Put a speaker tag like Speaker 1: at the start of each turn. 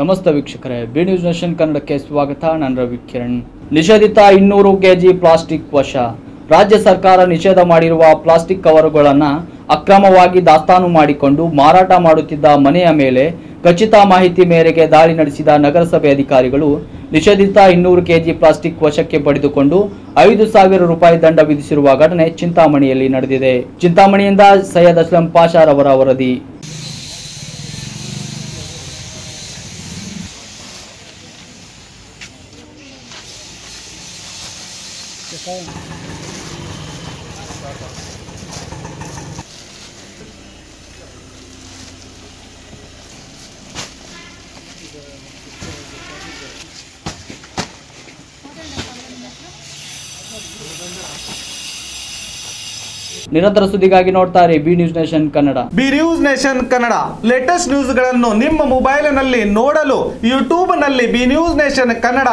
Speaker 1: ನಮಸ್ತೆ ವೀಕ್ಷಕರೇ, B news nation ಕನ್ನಡಕ್ಕೆ ಸ್ವಾಗತ, ನಾನು ರವಿ ಕಿರಣ್. ನಿಷೇಧಿತ ಇನ್ನೂರು ಕೆಜಿ ಪ್ಲಾಸ್ಟಿಕ್ ವಶ. ರಾಜ್ಯ ಸರ್ಕಾರ ನಿಷೇಧ ಮಾಡಿರುವ ಪ್ಲಾಸ್ಟಿಕ್ ಕವರುಗಳನ್ನು ಅಕ್ರಮವಾಗಿ ದಾಸ್ತಾನು ಮಾಡಿಕೊಂಡು ಮಾರಾಟ ಮಾಡುತ್ತಿದ್ದ ಮನೆಯ ಮೇಲೆ ಖಚಿತ ಮಾಹಿತಿ ಮೇರೆಗೆ ದಾಳಿ ನಡೆಸಿದ ನಗರಸಭೆ ಅಧಿಕಾರಿಗಳು ನಿಷೇಧಿತ ಇನ್ನೂರು ಕೆಜಿ ಪ್ಲಾಸ್ಟಿಕ್ ವಶಕ್ಕೆ ಪಡೆದುಕೊಂಡು ಐದು ಸಾವಿರ ರೂಪಾಯಿ ದಂಡ ವಿಧಿಸಿರುವ ಘಟನೆ ಚಿಂತಾಮಣಿಯಲ್ಲಿ ನಡೆದಿದೆ. ಚಿಂತಾಮಣಿಯಿಂದ ಸೈಯದ್ ಅಸ್ಲಂ ಅವರ ವರದಿ. ನಿರಂತರ ಸುದ್ದಿಗಾಗಿ ನೋಡ್ತಾರೆ B news nation Kannada.
Speaker 2: B news nation Kannada. Latest ನ್ಯೂಸ್ಗಳನ್ನು ನಿಮ್ಮ ಮೊಬೈಲಿನಲ್ಲಿ ನೋಡಲು ಯೂಟ್ಯೂಬ್ನಲ್ಲಿ ಬಿ ನ್ಯೂಸ್ ನೇಷನ್ ಕನ್ನಡ.